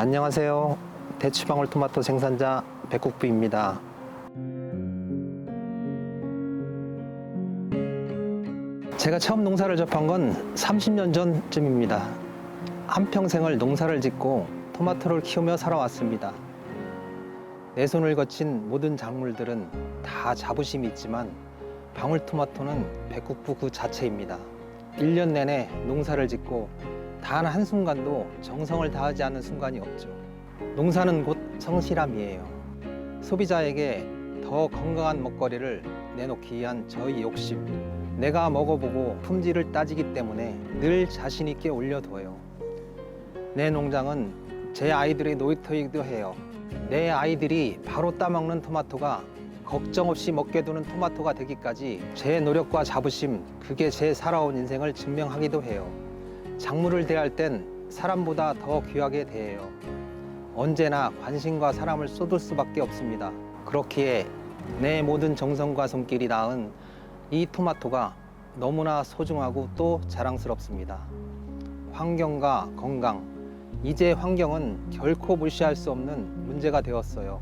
안녕하세요. 대추방울토마토 생산자 백국부입니다. 제가 처음 농사를 접한 건 30년 전쯤입니다. 한평생을 농사를 짓고 토마토를 키우며 살아왔습니다. 내 손을 거친 모든 작물들은 다 자부심이 있지만 방울토마토는 백국부 그 자체입니다. 1년 내내 농사를 짓고 단 한순간도 정성을 다하지 않은 순간이 없죠. 농사는 곧 성실함이에요. 소비자에게 더 건강한 먹거리를 내놓기 위한 저희 욕심. 내가 먹어보고 품질을 따지기 때문에 늘 자신 있게 올려둬요. 내 농장은 제 아이들의 놀이터이기도 해요. 내 아이들이 바로 따먹는 토마토가 걱정 없이 먹게 두는 토마토가 되기까지 제 노력과 자부심, 그게 제 살아온 인생을 증명하기도 해요. 작물을 대할 땐 사람보다 더 귀하게 대해요. 언제나 관심과 사람을 쏟을 수밖에 없습니다. 그렇기에 내 모든 정성과 손길이 닿은 이 토마토가 너무나 소중하고 또 자랑스럽습니다. 환경과 건강. 이제 환경은 결코 무시할 수 없는 문제가 되었어요.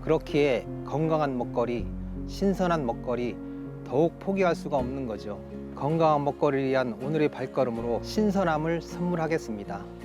그렇기에 건강한 먹거리, 신선한 먹거리 더욱 포기할 수가 없는 거죠. 건강한 먹거리를 위한 오늘의 발걸음으로 신선함을 선물하겠습니다.